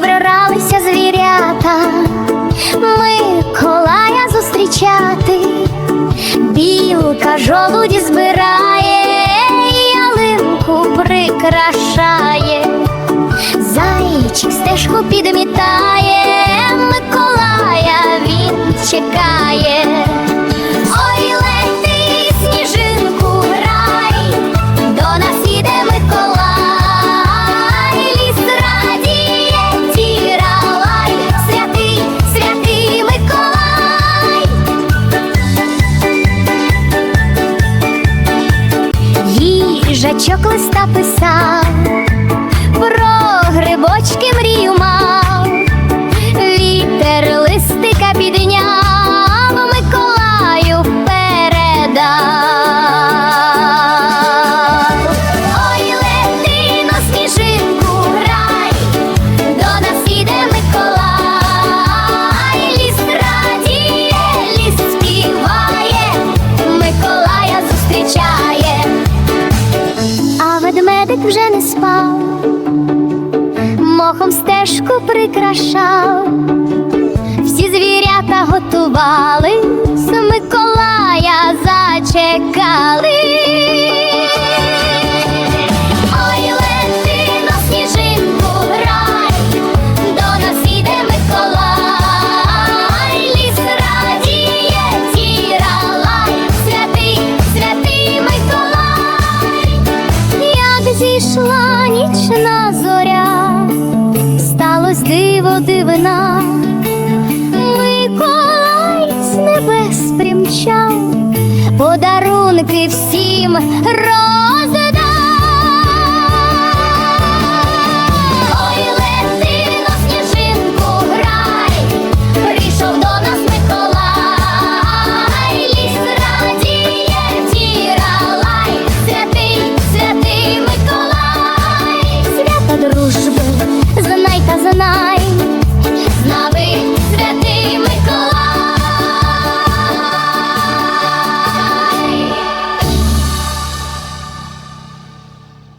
зібралися звірята, Миколая зустрічати, білка жолуді збирає, ялинку прикрашає, зайчик стежку підмітає, Миколая він чекає. Їжачок листа писав, про грибочки мрію вже не спав, мохом стежку прикрашав, всі звірята готувались, Миколая зачекали. Зійшла зоря, сталось диво дивина, Миколай з небес примчав, подарунки всім роздав.